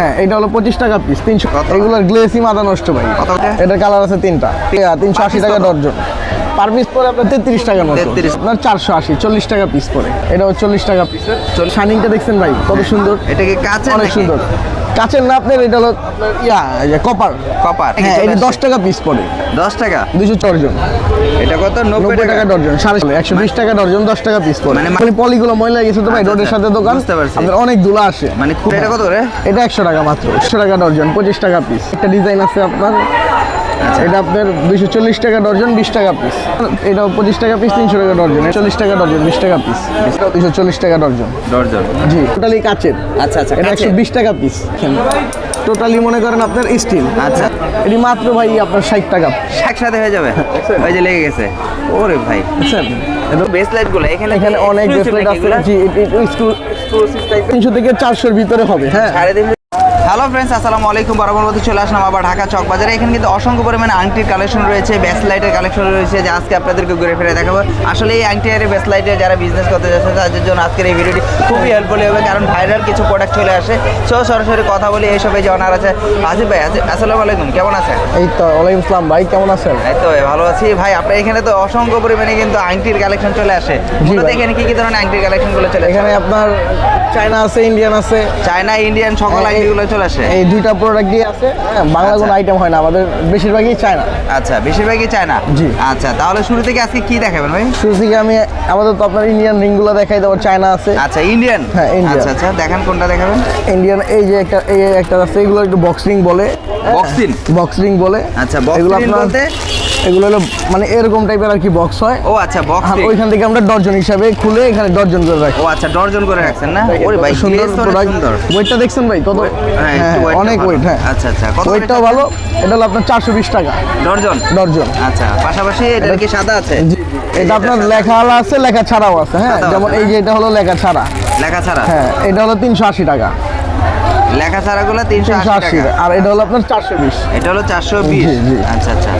হ্যাঁ এটা হলো পঁচিশ টাকা পিস তিনশো? এগুলোর গ্লেসি মাথা নষ্ট ভাই। এটার কালার আছে তিনটা। তিনশো আশি টাকা? ডর্জন পার পিস পরে আপনার তেত্রিশ টাকার মতো। 33 আপনার চারশো আশি চল্লিশ টাকা পিস পরে। এটা চল্লিশ টাকা পিস শাইনিংটা দেখছেন ভাই কত সুন্দর। এটা কি কাঁচের অনেক নাকি? সুন্দর। কাঁচের না আপনার এটা হলো ইয়া কপার। কপার। হ্যাঁ এটা দশ টাকা পিস পড়ে দশ টাকা? দুশো চর্জন এটা কত? নব্বই টাকা। ডর্জন সাড়ে একশো বিশ টাকা ডর্জন দশ টাকা পিস পড়ে মানে- মানে পলিগুলো ময়লা গেছে তো ভাই আচ্ছা, রোডের আচ্ছা, সাথে দোকান। আপনার অনেক ধুলা আসে। মানে এটা কত করে এটা একশো টাকা মাত্র একশো টাকা ডর্জন পঁচিশ টাকা পিস একটা ডিজাইন আছে আপনার। এটা আপনার দুশো চল্লিশ টাকা ডর্জন বিশ টাকা পিস এটা পঁচিশ টাকা পিস তিনশো টাকা ডর্জন চল্লিশ টাকা ডর্জন বিশ টাকা পিস দুশো চল্লিশ টাকা ডর্জন ডর্জন জি। টোটালি কাচের। আচ্ছা আচ্ছা এটা একশো বিশ টাকা পিস টোটালি মনে করেন আপনার স্টিল আচ্ছা। এটি মাত্র ভাই আপনার ষাট টাকা। একসাথে হয়ে যাবে? ওই যে লেগে গেছে। ওরে ভাই। গুলো এখানে এখানে অনেক ব্রেসলেট আছে? জি তিনশো থেকে চারশোর ভিতরে হবে। হ্যাঁ। হ্যালো ফ্রেন্ডস আসসালামু আলাইকুম। বরাবর মতো চলে আসলাম আবার ঢাকা চক বাজারে। এখানে কিন্তু অসংখ্য পরিমাণে আংটির কালেকশন রয়েছে ব্যাস লাইটের কালেকশন রয়েছে যে আজকে আপনাদেরকে ঘুরে ফিরে দেখাবো। আসলে এই আংটি আর ব্যাস লাইটের যারা বিজনেস করতে যাচ্ছে তাদের জন্য আজকের এই ভিডিওটি খুবই হেল্পফুল হবে কারণ ভাইরাল কিছু প্রোডাক্ট চলে আসে। সো সরাসরি কথা বলি এই যে অনার আছে আজিব ভাই আজি- আসসালামু আলাইকুম কেমন আছেন? এই তো ওয়ালাইকুম আসসালাম ভাই কেমন আছেন? এই তো ভাই, ভালো আছি। ভাই আপনার এখানে তো অসংখ্য পরিমাণে কিন্তু আংটির কালেকশন চলে আসে। মূলত। এখানে কি কি ধরনের আংটির কালেকশনগুলো চলে এখানে আপনার চায়না আছে ইন্ডিয়ান আছে। চায়না ইন্ডিয়ান সকল আংটিগুলো চলে আসে? এই দুইটা প্রোডাক্ট দিয়ে আছে হ্যাঁ বাংলা কোনো আচ্ছা। আইটেম হয় না আমাদের বেশিরভাগই চায়না। আচ্ছা বেশিরভাগই চায়না? জি। আচ্ছা তাহলে শুরু থেকে আজকে কি দেখাবেন ভাই? শুরু থেকে আমি আমাদের তো আপনার ইন্ডিয়ান রিংগুলো দেখাই দেবো চায়না আছে। আচ্ছা ইন্ডিয়ান হ্যাঁ। আচ্ছা আচ্ছা দেখেন কোনটা দেখাবেন? ইন্ডিয়ান এই যে একটা এই একটা আছে এগুলো একটু বক্সিং বলে। বক্সিং বক্সিং বলে। আচ্ছা, এগুলো বলতে? এগুলো হলো মানে এরকম টাইপের আর কি বক্স হয়। ও আচ্ছা বক্স আর ওইখান থেকে আমরা ডর্জন হিসাবে খুলে এখানে ডর্জন করে রাখি। ও আচ্ছা ডর্জন করে রাখছেন না? ওরে ভাই সুন্দর ওয়েটটা দেখছেন ভাই কত? হ্যাঁ, হ্যাঁ, অনেক ওয়েট হ্যাঁ। আচ্ছা, আচ্ছা, কত ওয়েটটাও ভালো এটা হলো আপনার চারশো বিশ টাকা। ডর্জন ডর্জন আচ্ছা পাশাপাশি এটা কি সাদা আছে? এটা আপনার লেখা আলা আছে লেখা ছাড়াও আছে হ্যাঁ? যেমন এই যে এটা হলো লেখা ছাড়া লেখা ছাড়া হ্যাঁ এটা হলো তিনশো আশি টাকা। লেখা ছাড়াগুলো তিনশো তিনশো আশি আর এটা হলো আপনার চারশো বিশ। এটা হলো চারশো বিশ। আচ্ছা আচ্ছা।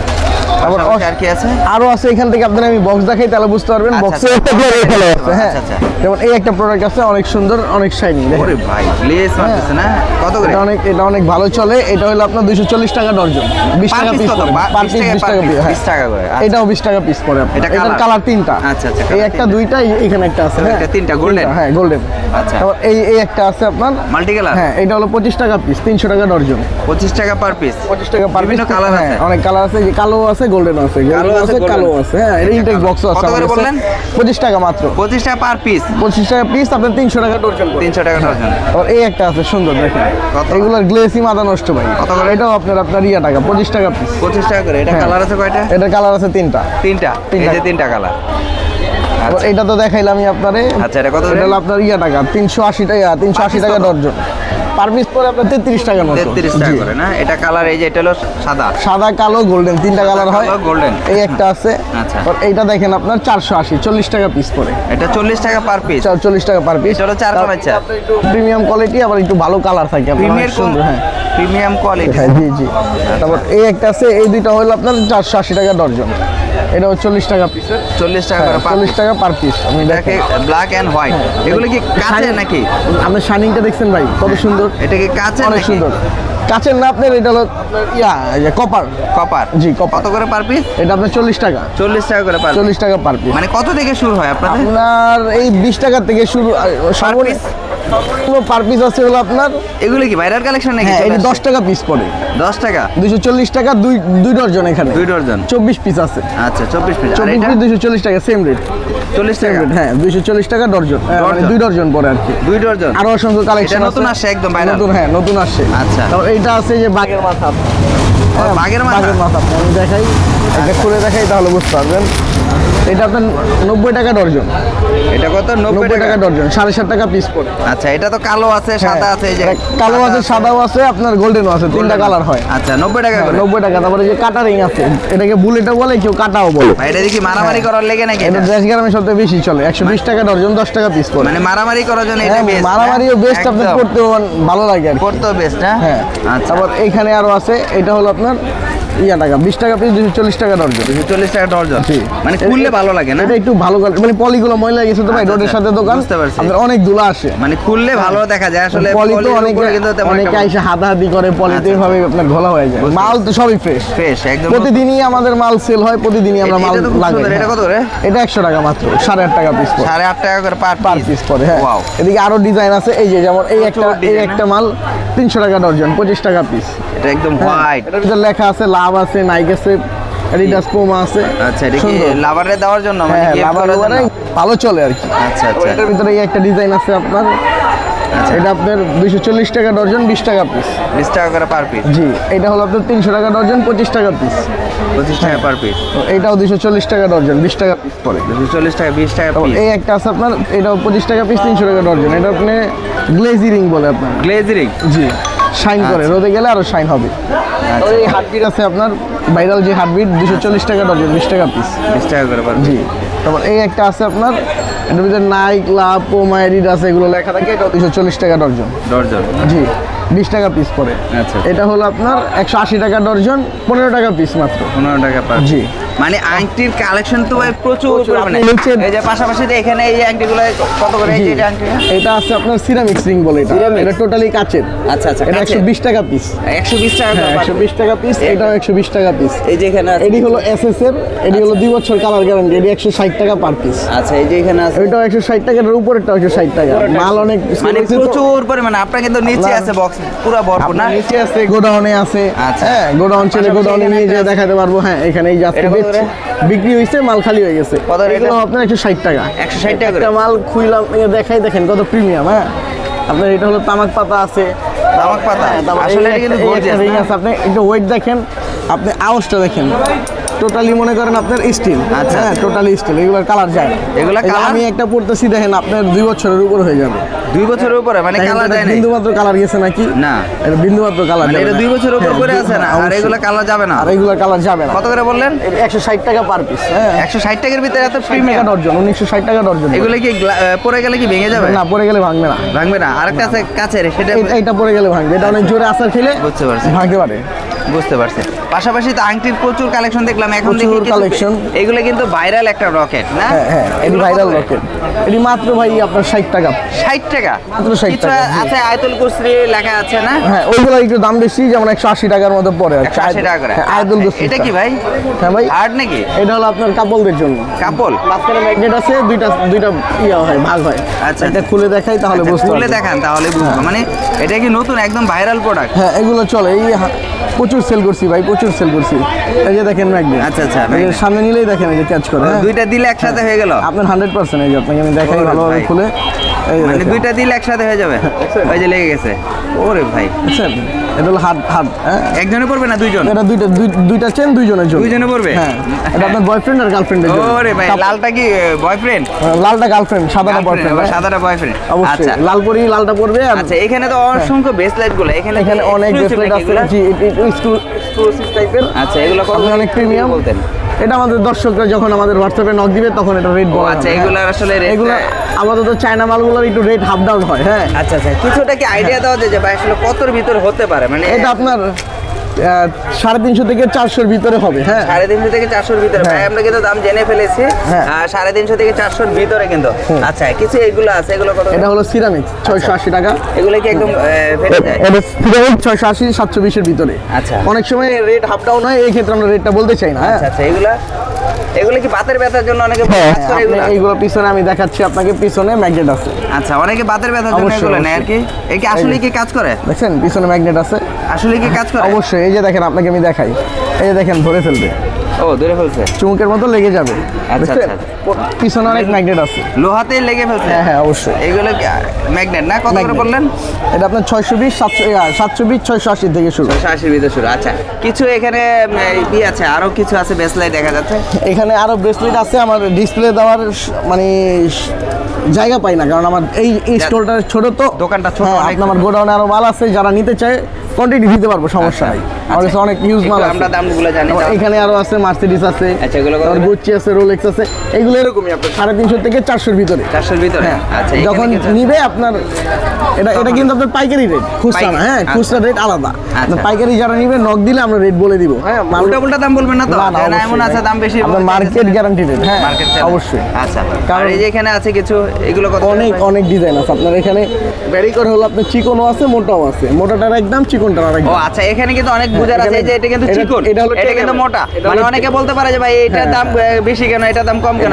আর কি আছে? আরও আছে এখান থেকে আপনার আমি বক্স দেখাই তাহলে বুঝতে পারবেন বক্সে একটা করে রেখে আছে হ্যাঁ আচ্ছা, আচ্ছা। যেমন এই একটা প্রোডাক্ট আছে অনেক সুন্দর অনেক শাইনি ওরে ভাই গ্লেজ মারতেছে না? কত করে? এটা অনেক এটা অনেক ভালো চলে এটা হলো আপনার দুইশো চল্লিশ টাকা ডর্জন। বিশ Per টাকা পিস কত? 20 টাকা বিশ per টাকা piece, piece, হ্যাঁ। 20 টাকা করে, আচ্ছা। এটাও বিশ টাকা পিস পড়ে এটা এটার কালার তিনটা। আচ্ছা, আচ্ছা, এই একটা দুইটা এখানে একটা আছে হ্যাঁ। এটা তিনটা, golden? হ্যাঁ গোল্ডেন আচ্ছা। তারপর এই এই একটা আছে আপনার। মাল্টি কালার হ্যাঁ এটা হলো পঁচিশ টাকা পিস তিনশো টাকা ডর্জন। পঁচিশ টাকা পার পিস পঁচিশ টাকা পার বিভিন্ন হ্যাঁ আছে? অনেক কালার আছে যে কালো আছে গোল্ডেন আছে কালো আছে, আছে কালো আছে। আছে হ্যাঁ এটা ইনটেক বক্স আছে কত করে বললেন? পঁচিশ টাকা মাত্র। পঁচিশ টাকা পার পিস পঁচিশ টাকা পিস আপনার তিনশো টাকা ডর্জন পড়বে। তিনশো টাকা ডর্জন আর এই একটা আছে সুন্দর দেখেন। এগুলোর গ্লেসি মাথা নষ্ট ভাই। কত করে? এটাও আপনার আপনার ইয়া টাকা পঁচিশ টাকা পিস পঁচিশ টাকা করে। এটা হ্যাঁ। কালার আছে কয়টা? এটার কালার আছে তিনটা। তিনটা। এই। যে তিনটা কালার আবার এটা তো দেখাইলাম আমি আপনারে। আচ্ছা, এটা কত এটা আপনার ইয়া টাকা তিনশো আশি টাকা তিনশো আশি piece টাকা কত? ডর্জন পার পিস পরে আপনার তেত্রিশ টাকার মতো। তেত্রিশ টাকা করে না? এটা কালার এই যে এটা হলো সাদা। সাদা কালো গোল্ডেন তিনটা কালার হয়। golden। এই একটা আছে। আচ্ছা। এইটা দেখেন আপনার চারশো আশি চল্লিশ টাকা পিস পরে এটা চল্লিশ টাকা পার পিস চল্লিশ টাকা পার পিস হলো চার কোণের প্রিমিয়াম কোয়ালিটি আবার একটু ভালো কালার থাকে আপনার, সুন্দর হ্যাঁ। প্রিমিয়াম কোয়ালিটি হ্যাঁ জি জি। তারপর এই একটা আছে এই দুইটা হলো আপনার চারশো আশি টাকা ডর্জন এটা চল্লিশ টাকা পিস চল্লিশ টাকা করে পার চল্লিশ টাকা পার পিস আমি দেখেন। ব্ল্যাক এন্ড হোয়াইট এগুলো কি কাঁচের নাকি? আপনি শাইনিংটা দেখছেন ভাই কত সুন্দর। এটা কি কাঁচের অনেক সুন্দর। কাচের না আপনার এটা হলো আপনার ইয়া কপার কপার জি, copper। কত করে পার পিস এটা আপনার চল্লিশ টাকা। চল্লিশ টাকা করে পার চল্লিশ টাকা পার পিস মানে কত থেকে শুরু হয় আপনাদের? আপনার এই বিশ টাকা থেকে শুরু আর সর্বনিম্ন পার পিস আছে হলো আপনার এগুলো কি ভাইরাল কালেকশন নাকি হ্যাঁ এটা আসছে? দশ টাকা পিস পড়ে। দশ টাকা? দুইশো চল্লিশ টাকা দুই দুই ডর্জন এখানে। দুই ডর্জন চব্বিশ পিস আছে। আচ্ছা চব্বিশ পিস আর চব্বিশ এটা? পিস দুইশো চল্লিশ টাকা সেম রেট চল্লিশ সেম টাকা? হ্যাঁ দুইশো চল্লিশ টাকা ডর্জন হ্যাঁ, মানে দুই ডর্জন পরে আর কি। দুই ডর্জন আরও অসংখ্য কালেকশন নতুন আসছে একদম viral? নতুন হ্যাঁ নতুন আসছে। আচ্ছা। তারপর এইটা আছে যে বাঘের মাথা। বাঘের মাথা? বাঘের মাথা। আমি দেখাই এটা খুলে দেখাই তাহলে বুঝতে পারবেন। এটা আপনার নব্বই টাকা ডর্জন। এটা কত? নব্বই টাকা। ডর্জন সাড়ে সাত টাকা পিস পড়ে। আচ্ছা এটা তো কালো আছে সাদা আছে এই যে কালো আছে সাদাও আছে আপনার গোল্ডেনও আছে তিনটা কালার হয়। আচ্ছা নব্বই টাকা করে। নব্বই টাকা তারপরে যে কাটা রিং আছে এটাকে বুলেটও বলে কেউ কাটাও বলে। এটা দেখি মারামারি করার লেগে নাকি এটা? দেশ গ্রামে সবচেয়ে বেশি চলে একশো বিশ টাকা ডর্জন দশ টাকা পিস পড়ে। মানে মারামারি করার জন্য এটা হ্যাঁ বেস্ট মারামারিও বেস্ট আপনার করতে ভালো লাগে আর কি। করতে বেস্ট হ্যাঁ? হ্যাঁ আচ্ছা। তারপর এইখানে আরও আছে এটা হলো আপনার ইয়া টাকা বিশ টাকা পিস দুশো চল্লিশ টাকা ডর্জন দুশো চল্লিশ টাকা ডর্জন মানে খুললে ভালো লাগে না? এটা একটু ভালো মানে পলিগুলো ময়লা গেছে তো ভাই আচ্ছা, রোডের আচ্ছা, সাথে দোকান আপনার অনেক ধুলা আসে। মানে খুললে ভালো দেখা যায় আসলে পলি তো অনেকে উপরে কিন্তু তেমন অনেকে এসে হাতাহাতি করে পলিতে আচ্ছা, ভাবে আপনার ঘোলা হয়ে যায়। মাল তো সবই ফ্রেশ ফ্রেশ একদম। প্রতিদিনই আমাদের মাল সেল হয় প্রতিদিনই আমরা মাল সুন্দর। এটা হ্যাঁ। কত করে? এটা একশো টাকা মাত্র সাড়ে আট টাকা পিস সাড়ে আট টাকা করে পার পার পিস পরে হ্যাঁ। এদিকে আরও ডিজাইন আছে এই যে যেমন এই একটা এই একটা মাল তিনশো টাকা ডর্জন পঁচিশ টাকা পিস এটা একদম হোয়াইট এটার লেখা আছে লাভ আছে নাইক আছে এডিডাস পোমা আছে। আচ্ছা এটা কি। লাভারে দেওয়ার জন্য মানে হ্যাঁ লাভার জন্য? ভালো চলে আর কি। আচ্ছা আচ্ছা। এটার ভিতরে এই একটা ডিজাইন আছে আপনার। আচ্ছা। এটা আপনার দুইশো চল্লিশ টাকা ডর্জন বিশ টাকা পিস বিশ টাকা করে পার পিস জি এটা হলো আপনার তিনশো টাকা ডর্জন পঁচিশ টাকা পিস পঁচিশ টাকা পার পিস তো এইটাও দুইশো চল্লিশ টাকা ডর্জন বিশ টাকা পিস পরে দুশো চল্লিশ টাকা বিশ টাকা এই একটা আছে আপনার এটাও পঁচিশ টাকা পিস তিনশো টাকা ডর্জন এটা আপনি গ্লেজি রিং বলে আপনার। গ্লেজারিং জি। শাইন করে আচ্ছা। রোদে গেলে আরও শাইন হবে। ওই এই হার্টবিট আছে আপনার ভাইরাল যে হার্টবিট দুশো চল্লিশ টাকা ডর্জন বিশ টাকা পিস বিশ টাকা করে জি। তারপর এই একটা আছে আপনার এটার ভিতরে নাইক লাভ পোমা আছে এগুলো লেখা থাকে এটা দুশো চল্লিশ টাকা ডজন ডর্জন জি। বিশ টাকা পিস পরে আচ্ছা। এটা হলো আপনার একশো আশি টাকা ডর্জন পনেরো টাকা পিস মাত্র। পনেরো টাকা পার জি। মানে আংটির কালেকশন তো ভাই প্রচুর। পরিমাণে। এই যে পাশাপাশি এখানে এই আংটিগুলো কত করে এই যে আংটি এটা আছে আপনার সিরামিক্স রিং বলে এটা। এটা টোটালি কাচের। আচ্ছা আচ্ছা এটা একশো বিশ টাকা পিস টাকা হ্যাঁ করে per একশো piece। বিশ টাকা পিস এটাও একশো বিশ টাকা পিস এই যে এখানে আছে। এটি হলো এস এস এর এটি হলো দুই বছর কালার গ্যারান্টি এটি একশো ষাট টাকা পার পিস আচ্ছা এই যে এখানে আছে। ওইটাও একশো ষাট টাকার উপরেরটাও একশো ষাট টাকা। মাল অনেক মানে প্রচুর পরিমাণে আপনার কিন্তু নিচে আছে বক্স পুরো ভরপুর না? নিচে আছে গোডাউনে আছে। আচ্ছা। হ্যাঁ গোডাউন ছেলে গোডাউনে নিয়ে যেয়ে দেখাতে পারব। হ্যাঁ এখানে এই বেচছে। বিক্রি হয়েছে মাল খালি হয়ে গেছে। কত এগুলো আপনার একশো ষাট টাকা। একশো ষাট টাকা একটা মাল খুইলাম দেখাই দেখেন কত প্রিমিয়াম হ্যাঁ? আপনার এটা হলো তামাক পাতা আছে। তামাক পাতা? হ্যাঁ, আসলে কিন্তু? আছে। আপনি একটু ওয়েট দেখেন আপনি আওয়াজটা দেখেন। টোটালি মনে করেন আপনার স্টিল আচ্ছা। হ্যাঁ টোটালি স্টিল এগুলোর কালার যায় এগুলা আমি একটা পড়তেছি দেখেন আপনার দুই বছরের উপর হয়ে যাবে। দুই বছরের উপরে? মানে কালার যায় না বিন্দু মাত্র কালার গেছে নাকি? না। এটা বিন্দু মাত্র কালার মানে এটা দুই বছরের উপর করে আছে না? আর এগুলো কালার যাবে না? আর এগুলো কালার যাবে না। কত করে বললেন? একশো ষাট টাকা পার পিস হ্যাঁ। একশো ষাট টাকার ভিতরে এত টাকা প্রিমিয়াম ডর্জন উনিশশো ষাট টাকা ডর্জন। এগুলো কি পরে গেলে কি ভেঙে যাবে? না পরে গেলে ভাঙবে না। ভাঙবে না? আরেকটা আছে কাছের সেটা এটা পরে গেলে ভাঙবে। এটা অনেক জোরে আসার খেলে বুঝতে পারছি। ভাঙতে পারে। বুঝতে পারছি। পাশাপাশি তো আংটির প্রচুর কালেকশন দেখলাম এখন প্রচুর collection। এগুলো কিন্তু ভাইরাল একটা রকেট না? হ্যাঁ হ্যাঁ এগুলো ভাইরাল রকেট এটি মাত্র ভাই আপনার ষাট টাকা। ষাট টাকা? মাত্র 60 কিছু টাকা। আছে আয়তুল কুসরি লেখা আছে না? হ্যাঁ ওইগুলো একটু দাম বেশি যেমন একশো আশি টাকার মতো পড়ে আর কি। একশো আশি টাকা করে। হ্যাঁ, আয়দুল আচ্ছা, এটা কি ভাই? হ্যাঁ ভাই। হার্ড নাকি? এটা হলো আপনার কাপলদের জন্য। কাপল? মাঝখানে ম্যাগনেট আছে দুইটা দুইটা ইয়া হয় ভাগ হয়। আচ্ছা, এটা। খুলে দেখাই তাহলে আচ্ছা, বুঝতে খুলে দেখান তাহলে বুঝব। মানে এটা কি নতুন একদম ভাইরাল প্রোডাক্ট হ্যাঁ এগুলো চলে এই প্রচুর সেল করছি ভাই প্রচুর সেল করছি। এই যে দেখেন ম্যাগনেট আচ্ছা, আচ্ছা, এই সামনে নিলেই দেখেন এই যে ক্যাচ করে হ্যাঁ। দুইটা দিলে একসাথে হয়ে গেল? আপনার হান্ড্রেড পার্সেন্ট এই যে আপনাকে আমি দেখাই ভালো ভালোভাবে খুলে। মানে দুইটা দিলে একসাথে হয়ে যাবে? ওই যে লেগে গেছে। ওরে ভাই। বুঝছেন? এটা হলো হাত হাত হ্যাঁ? একজনে পড়বে না দুইজন? এটা দুইটা দুই- দুইটা চেন দুইজনের জন্য। দুইজনে পড়বে? হ্যাঁ। এটা আপনার বয়ফ্রেন্ড আর গার্লফ্রেন্ডের জন্য। ওরে ভাই লালটা কি বয়ফ্রেন্ড হ্যাঁ, লালটা গার্লফ্রেন্ড সাদাটা বয়ফ্রেন্ড সাদাটা বয়ফ্রেন্ড আচ্ছা। লাল পরি লালটা পড়বে আচ্ছা এখানে তো অসংখ্য বেসলাইটগুলো এখানে এখানে অনেক ব্রেসলেট আছে জি জি এক্সক্লুসিভ টাইপের আচ্ছা এগুলো অনেক প্রিমিয়াম বলতেন। এটা আমাদের দর্শকরা যখন আমাদের হোয়াটসঅ্যাপে নক দিবে তখন এটা রেট বলা আচ্ছা, হবে, হ্যাঁ। আসলে এগুলো আমাদের তো চায়না মালগুলোর একটু রেট হাফ ডাউন হয় হ্যাঁ। আচ্ছা আচ্ছা কিছুটা কি আইডিয়া দেওয়া যায় যে ভাই আসলে কতর ভিতর হতে পারে? মানে এটা আপনার সাড়ে তিনশো থেকে চারশোর ভিতরে হবে হ্যাঁ। সাড়ে তিনশো থেকে চারশোর ভিতরে। ভাই হ্যাঁ। আমরা কিন্তু দাম জেনে ফেলেছি। হ্যাঁ। সাড়ে তিনশো থেকে চারশোর ভিতরে কিন্তু। আচ্ছা কিছু এগুলো আছে? এগুলো কত? এটা হলো সিরামিক ছয়শো আশি টাকা। এগুলো কি একদম এটা সিরামিক ছয়শো আশি সাতশো বিশের ভিতরে। আচ্ছা। অনেক সময় রেট হাফ ডাউন হয় এই ক্ষেত্রে আমরা রেটটা বলতে চাই না হ্যাঁ। আচ্ছা আচ্ছা এগুলা? এগুলো কি বাতের ব্যথার জন্য অনেকে হ্যাঁ? এইগুলো পিছনে আমি দেখাচ্ছি আপনাকে পিছনে ম্যাগনেট আছে। আচ্ছা অনেকে বাতের ব্যথার জন্য এগুলো নেয় আর কি? এই কি আসলে কি কাজ করে? দেখছেন পিছনে ম্যাগনেট আছে। আসলে কি কাজ করে? অবশ্যই এই যে দেখেন আপনাকে আমি দেখাই। এই যে দেখেন ধরে ফেলবে। ও ধরে ফেলছে। চুমুকের মতো লেগে যাবে। আচ্ছা, আচ্ছা। পিছনে অনেক ম্যাগনেট আছে। লোহাতে লেগে ফেলছে? হ্যাঁ হ্যাঁ অবশ্যই। এগুলো ম্যাগনেট না? কত করে বললেন? এটা আপনার ছয়শো বিশ সাতশো সাতশো বিশ ছয়শো আশি থেকে শুরু। আশির ভিতরে শুরু। আচ্ছা কিছু এখানে ই আছে আরও কিছু আছে বেসলাই দেখা যাচ্ছে? এখানে আরও ব্রেসলেট আছে আমার ডিসপ্লে দেওয়ার মানে জায়গা পাই না কারণ আমার এই স্টোরটা ছোট তো। দোকানটা ছোট, হ্যাঁ, আমার গোডাউনে আরও মাল আছে যারা নিতে চায় কোয়ান্টিটি দিতে পারব সমস্যা নাই। আমার কাছে অনেক ইউজ মাল আছে। আমরা দামগুলো জানি এখানে আরও আছে আছে আচ্ছা, এগুলো তারপর গুচি আছে রোলেক্স আছে এগুলো এরকমই আপনার সাড়ে তিনশো থেকে চারশোর ভিতরে। চারশোর ভিতরে? হ্যাঁ। আচ্ছা যখন নিবে আপনার এটা এটা কিন্তু আপনার পাইকারি রেট খুচরা না হ্যাঁ আচ্ছা। খুচরা রেট আলাদা। আচ্ছা। পাইকারি যারা নিবে নক দিলে আমরা রেট বলে দিব। হ্যাঁ উল্টা উল্টা দাম বলবেন না তো? না, এমন আছে দাম বেশি আপনার মার্কেট গ্যারান্টি রেট হ্যাঁ মার্কেট অবশ্যই। আচ্ছা আর কারণ- এই যে এখানে আছে কিছু এগুলো কত অনেক অনেক ডিজাইন আছে। আপনার এখানে ব্যারি করে হলো আপনার চিকনও আছে মোটাও আছে। মোটাটার একদম চিকনটার আরেক ও আচ্ছা এখানে কিন্তু অনেক বুঝার আছে যে এটা কিন্তু চিকন এটা হলো এটা 10 কিন্তু মোটা। মানে অনেকে বলতে পারে যে ভাই এটার হ্যাঁ, দাম বেশি কেন এটার দাম কম কেন?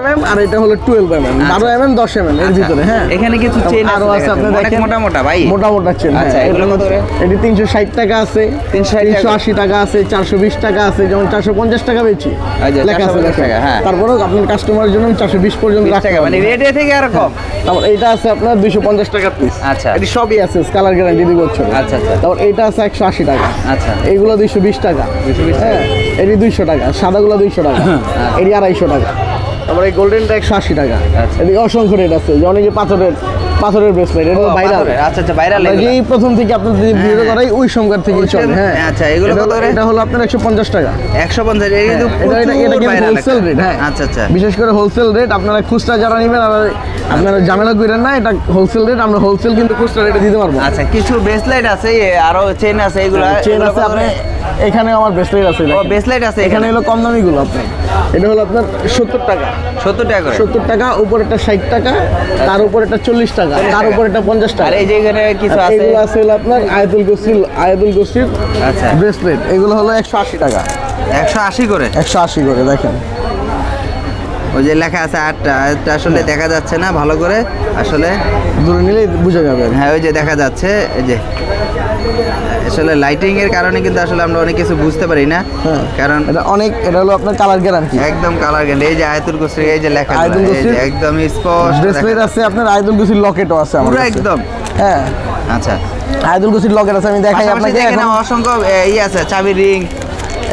এটা আর এটা হলো এর ভিতরে হ্যাঁ? এখানে কিছু চেন আরও আছে আপনি দেখেন। মোটা মোটা ভাই। মোটা মোটা চেন আচ্ছা, এগুলো কত? এটি টাকা আছে। 360 টাকা। আছে চারশো বিশ টাকা আছে যেমন চারশো পঞ্চাশ টাকা বেচি। লেখা আছে টাকা, হ্যাঁ। তারপরেও আপনার কাস্টমারের জন্য চারশো বিশ পর্যন্ত রাখতে টাকা মানে পারবেন। থেকে আর কম। তারপর এইটা আছে আপনার দুইশো পঞ্চাশ টাকা পিস আচ্ছা। এটি সবই আছে কালার গ্যারান্টি আচ্ছা, আচ্ছা। তারপর এইটা আছে একশো আশি টাকা। আচ্ছা। এইগুলো দুইশো বিশ টাকা। 220 টাকা। হ্যাঁ এটি দুইশো টাকা সাদাগুলো দুইশো টাকা। এটি আড়াইশো টাকা। তারপর এই গোল্ডেনটা একশো আশি টাকা। আচ্ছা। এদিকে অসংখ্য রেট আছে। যে অনেকে পাথরের পাথরের ব্রেসলেট এটা ও, বাইরে আচ্ছা আচ্ছা আমরা যেই প্রথম থেকে আপনার যদি ভিডিও করাই ওই সংখ্যার থেকে চলে হ্যাঁ। আচ্ছা, এগুলো এটা কত? এটা হলো আপনার একশো পঞ্চাশ টাকা। একশো পঞ্চাশ এটা কিন্তু এটা- এটা- কিন্তু হোলসেল রেট হ্যাঁ। আচ্ছা আচ্ছা। বিশেষ করে হোলসেল রেট আপনারা খুচরা যারা নেবেন আর- আপনারা ঝামেলা করেন না এটা হোলসেল রেট আমরা হোলসেল কিন্তু খুচরা রেটে দিতে পারব। আচ্ছা কিছু ব্রেসলেট আছে আরও চেন আছে এগুলো চেন আছে আপনি? এখানে আমার ব্রেসলেট আছে ও বেসলাইট ব্রেসলেট আছে এখানে হলো কম দামি গুলো আপনার। এটা হলো আপনার সত্তর টাকা। সত্তর টাকা সত্তর টাকা উপরে একটা ষাট টাকা তার উপরে একটা চল্লিশ টাকা তার উপরে একটা পঞ্চাশ আর টাকা এই যে এখানে কিছু আছে? এগুলো আছে হলো আপনার আয়দুল গোসিল আয়দুল গোসিল আচ্ছা। ব্রেসলেট এগুলো হলো একশো আশি টাকা। একশো আশি করে? একশো আশি করে দেখেন। ওই যে লেখা আছে আটটা আটটা আসলে দেখা যাচ্ছে না ভালো করে আসলে দূরে নিলে বোঝা যাবে। হ্যাঁ ওই যে দেখা যাচ্ছে এই যে। আসলে লাইটিং এর কারণে কিন্তু আসলে আমরা অনেক কিছু বুঝতে পারি না হ্যাঁ। কারণ এটা অনেক এটা হলো আপনার কালার গ্যারান্টি একদম কালার গেল এই যে আয়তুল কুসরি এই যে লেখা আয়াতুল কুসরির একদম স্পষ্ট ব্রেসলেট আছে আপনার আয়াতুল গোসিল লকেটও আছে আমার পুরো একদম। হ্যাঁ। আচ্ছা। আয়াতুল গোসিল লকেট আছে আমি দেখাই আপনাকে এখানে। অসংখ্য এ, ইয়ে আছে চাবি রিং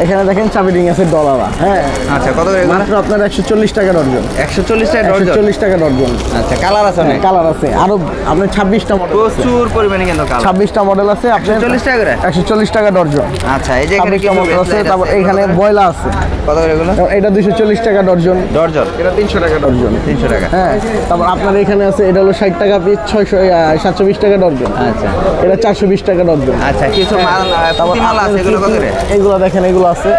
এখানে দেখেন চাবি রিং আছে ডলারা হ্যাঁ। আচ্ছা কত মাত্র আপনার একশো চল্লিশ টাকা ডর্জন একশো চল্লিশ টাকা ডর্জন চল্লিশ টাকা ডর্জন আচ্ছা কালার আছে অনেক? কালার আছে। আরও আপনার ছাব্বিশটা মডেল প্রচুর পরিমাণে কিন্তু ছাব্বিশটা মডেল আছে আপনার 140 টাকা করে? একশো চল্লিশ টাকা ডর্জন আচ্ছা এই যে এখানে মডেল আছে তারপর এখানে বয়লা আছে। কত করে এগুলো? এটা দুইশো চল্লিশ টাকা ডর্জন ডর্জন এটা তিনশো টাকা ডর্জন তিনশো টাকা। হ্যাঁ তারপর আপনার এখানে আছে এটা হলো ষাট টাকা পিস ছয়শো সাতশো বিশ টাকা ডর্জন আচ্ছা। এটা চারশো বিশ টাকা ডর্জন আচ্ছা কিছু মাল আছে এগুলো কত করে? এগুলো এগুলো আছে।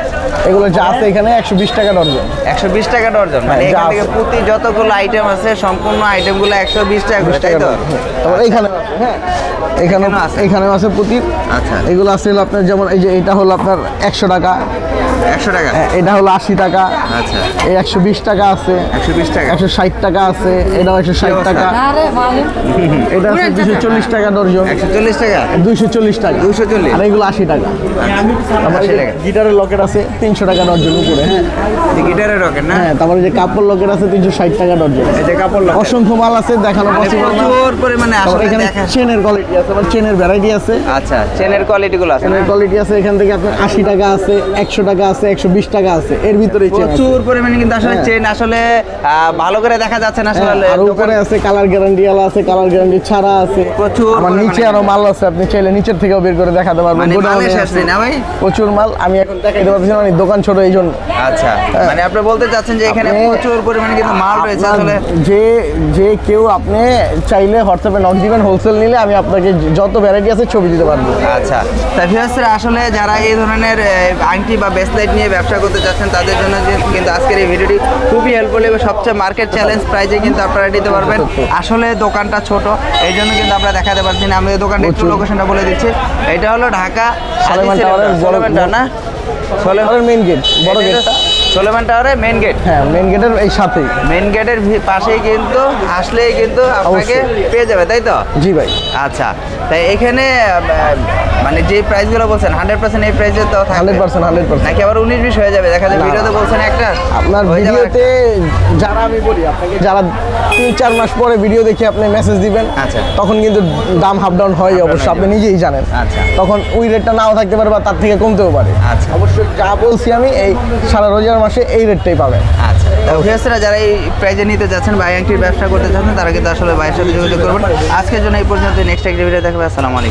এগুলো যা আছে এখানে একশো বিশ টাকা ডর্জন একশো বিশ টাকা ডর্জন মানে হ্যাঁ, এখান থেকে প্রতি যতগুলো আইটেম আছে সম্পূর্ণ আইটেমগুলো একশো বিশ টাকা করে তাই তো। তারপর এইখানে হ্যাঁ। এখানে এখানেও আছে। এখানেও আছে প্রতি। আচ্ছা। এগুলো আছে আপনার যেমন এই যে এটা হলো আপনার একশো টাকা। একশো টাকা? হ্যাঁ, এটা হলো আশি টাকা। আচ্ছা। এই একশো বিশ টাকা আছে। একশো বিশ টাকা? একশো ষাট টাকা আছে। এটাও একশো ষাট টাকা। এটা আছে দুশো চল্লিশ টাকা। ডর্জন একশো চল্লিশ টাকা? দুইশো চল্লিশ টাকা। 240 আর এগুলো আশি টাকা। আশি টাকা। গিটারের লকেট আছে তিনশো টাকা ডর্জন উপরে। হ্যাঁ। গিটারের রকেট না? হ্যাঁ তারপরে যে কাপড় লকেট আছে তিনশো ষাট টাকা কাপড় লকেট। অসংখ্য মাল আছে দেখানো মানে পসিবল পরিমাণে আসলে এখানে চেনের কোয়ালিটি আছে চেনের ভ্যারাইটি আছে। আচ্ছা চেনের কোয়ালিটি গুলো আছে চেনের কোয়ালিটি আছে এখান থেকে আপনার আশি টাকা আছে একশো টাকা আছে একশো বিশ টাকা আছে। এর ভিতরে প্রচুর পরিমাণে কিন্তু আসলে হ্যাঁ। চেন আসলে ভালো করে দেখা যাচ্ছে না আসলে হ্যাঁ, আর উপরে আছে কালার গ্যারান্টি আলা আছে কালার গ্যারান্টি ছাড়া আছে। প্রচুর আমার নিচে আরও মাল আছে আপনি চাইলে নিচের থেকেও বের করে দেখাতে পারবেন। মানে প্রচুর মাল আমি এখন দেখাইতে পারছি মানে দোকান ছোট এই জন্য। আচ্ছা মানে আপনি বলতে চাচ্ছেন যে এখানে প্রচুর পরিমাণে কিন্তু মাল রয়েছে আসলে। যে যে কেউ আপনি চাইলে হোয়াটসঅ্যাপে নক দিবেন হোলসেল নিলে আমি আপনাকে যত ভ্যারাইটি আছে ছবি দিতে পারব। আচ্ছা আসলে যারা এই ধরনের আংটি বা ব্রেসলেট নিয়ে ব্যবসা করতে চাচ্ছেন তাদের জন্য যে- কিন্তু আজকের এই ভিডিওটি খুবই হেল্পফুল এবং সবচেয়ে মার্কেট চ্যালেঞ্জ প্রাইজে কিন্তু আপনারা নিতে পারবেন। আসলে দোকানটা ছোট এই জন্য কিন্তু আমরা দেখাতে পারছি না। আমাদের দোকানটা একটু। লোকেশনটা বলে দিচ্ছি। এটা হলো ঢাকা না? মেন গেট বড় গেটটা সলেমান টাওয়ারের মেন গেট হ্যাঁ মেন গেটের এই সাথেই। মেন গেটের পাশেই কিন্তু আসলেই কিন্তু আপনাকে পেয়ে যাবে তাই তো? জি ভাই। আচ্ছা তাই এখানে মানে যে প্রাইসগুলো বলছেন হান্ড্রেড পার্সেন্ট এই প্রাইসে তো হান্ড্রেড পার্সেন্ট হান্ড্রেড পার্সেন্ট নাকি আবার উনিশ বিশ হয়ে যাবে? দেখা না, ভিডিওতে বলছেন একটা? আপনার ভিডিওতে যারা আমি বলি আপনাকে যারা তিন চার মাস পরে ভিডিও দেখে আপনি মেসেজ দিবেন আচ্ছা। তখন কিন্তু দাম হাফ ডাউন হয় অবশ্য আপনি নিজেই জানেন। আচ্ছা। তখন ওই রেটটা নাও থাকতে পারে বা তার থেকে কমতেও পারে। আচ্ছা। অবশ্যই যা বলছি আমি এই সারা রোজার মাসে এই রেটটাই পাবেন আচ্ছা। যারা এই প্রাইজে নিতে যাচ্ছেন বা আংটির ব্যবসা করতে চাচ্ছেন তারা কিন্তু আসলে ভাইয়ের সাথে যোগাযোগ করবেন। আজকের জন্য এই পর্যন্ত নেক্সট একটা ভিডিও দেখবে আসসালামু আলাইকুম।